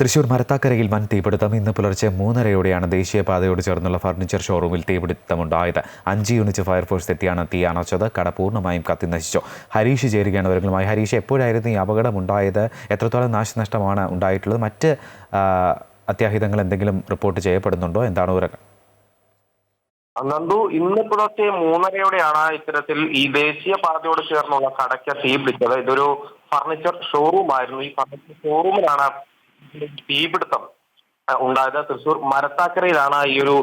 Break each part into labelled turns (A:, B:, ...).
A: തൃശൂർ മരത്താക്കരയിൽ വൻ തീപിടുത്തം. ഇന്ന് പുലർച്ചെ മൂന്നരയോടെയാണ് ദേശീയപാതയോട് ചേർന്നുള്ള ഫർണിച്ചർ ഷോറൂമിൽ തീപിടുത്തമുണ്ടായത്. അഞ്ച് യൂണിറ്റ് ഫയർഫോഴ്സ് എത്തിയാണ് തീ അണച്ചത്. കട പൂർണമായും കത്തി നശിച്ചു. ഹരീഷ് ചേരുകയാണ് വിവരങ്ങളുമായി ഹരീഷ് എപ്പോഴായിരുന്നു ഈ അപകടമുണ്ടായത്? എത്രത്തോളം നാശനഷ്ടമാണ് ഉണ്ടായിട്ടുള്ളത്? മറ്റ് അത്യാഹിതങ്ങൾ എന്തെങ്കിലും റിപ്പോർട്ട് ചെയ്യപ്പെടുന്നുണ്ടോ? എന്താണ് വിവരങ്ങൾ?
B: നന്ദു ഇന്ന് പുലർച്ചെ മൂന്നരയോടെയാണ് ഇത്തരത്തിൽ ഈ ദേശീയ പാതയോട് ചേർന്നുള്ള കടയ്ക്ക് തീ പിടിച്ചത് ഇതൊരു ഫർണിച്ചർ ഷോറൂം ആയിരുന്നു ഈ ഫർണിച്ചർ ഷോറൂമിലാണ് തീപിടുത്തം ഉണ്ടായത് തൃശൂർ മരത്താക്കരയിലാണ് ഈ ഒരു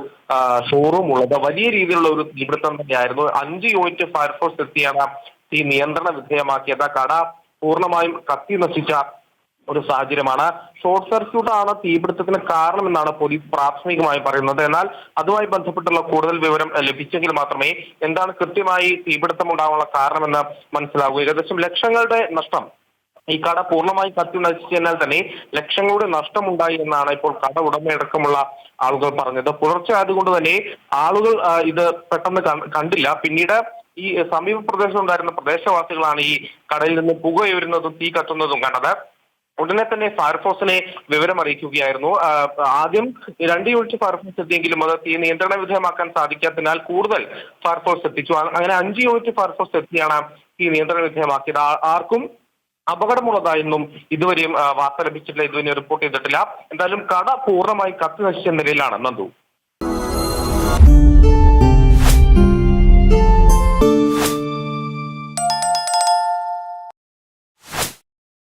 B: ഷോറൂം ഉള്ളത്. വലിയ രീതിയിലുള്ള ഒരു തീപിടുത്തം തന്നെയായിരുന്നു. അഞ്ച് യൂണിറ്റ് ഫയർഫോഴ്സ് എത്തിയാണ് തീ നിയന്ത്രണ വിധേയമാക്കിയത്. കട പൂർണമായും കത്തി നശിച്ച ഒരു സാഹചര്യമാണ്. ഷോർട്ട് സർക്യൂട്ട് ആണ് തീപിടുത്തത്തിന് കാരണമെന്നാണ് പോലീസ് പ്രാഥമികമായി പറയുന്നത്. എന്നാൽ അതുമായി ബന്ധപ്പെട്ടുള്ള കൂടുതൽ വിവരം ലഭിച്ചെങ്കിൽ മാത്രമേ എന്താണ് കൃത്യമായി തീപിടുത്തം ഉണ്ടാകാനുള്ള കാരണമെന്ന് മനസ്സിലാകൂ ഏകദേശം ലക്ഷങ്ങളുടെ നഷ്ടം ഈ കട പൂർണമായി കത്തി നശിച്ചതിനാൽ തന്നെ ലക്ഷങ്ങളുടെ നഷ്ടമുണ്ടായി എന്നാണ് ഇപ്പോൾ കട ഉടമയടക്കമുള്ള ആളുകൾ പറഞ്ഞത്. പുലർച്ചെ ആയതുകൊണ്ട് തന്നെ ആളുകൾ ഇത് പെട്ടെന്ന് കണ്ടില്ല. പിന്നീട് ഈ സമീപ പ്രദേശം ഉണ്ടായിരുന്ന പ്രദേശവാസികളാണ് ഈ കടയിൽ നിന്ന് പുകയുരുന്നതും തീ കത്തുന്നതും കണ്ടത്. ഉടനെ തന്നെ ഫയർഫോഴ്സിനെ വിവരം അറിയിക്കുകയായിരുന്നു. ആദ്യം രണ്ട് യൂണിറ്റ് ഫയർഫോഴ്സ് എത്തിയെങ്കിലും അത് തീ നിയന്ത്രണ വിധേയമാക്കാൻ സാധിക്കാത്തതിനാൽ കൂടുതൽ ഫയർഫോഴ്സ് എത്തിച്ചു. അങ്ങനെ അഞ്ച് യൂണിറ്റ് ഫയർഫോഴ്സ് എത്തിയാണ് തീ നിയന്ത്രണ വിധേയമാക്കിയത്. ആർക്കും അപകടമുള്ളതായൊന്നും ഇതുവരെയും വാർത്ത ലഭിച്ചിട്ടില്ല ഇതുവരെ റിപ്പോർട്ട് ചെയ്തിട്ടില്ല. എന്തായാലും കട പൂർണമായി കത്തി നശിച്ച നിലയിലാണ് നന്ദു.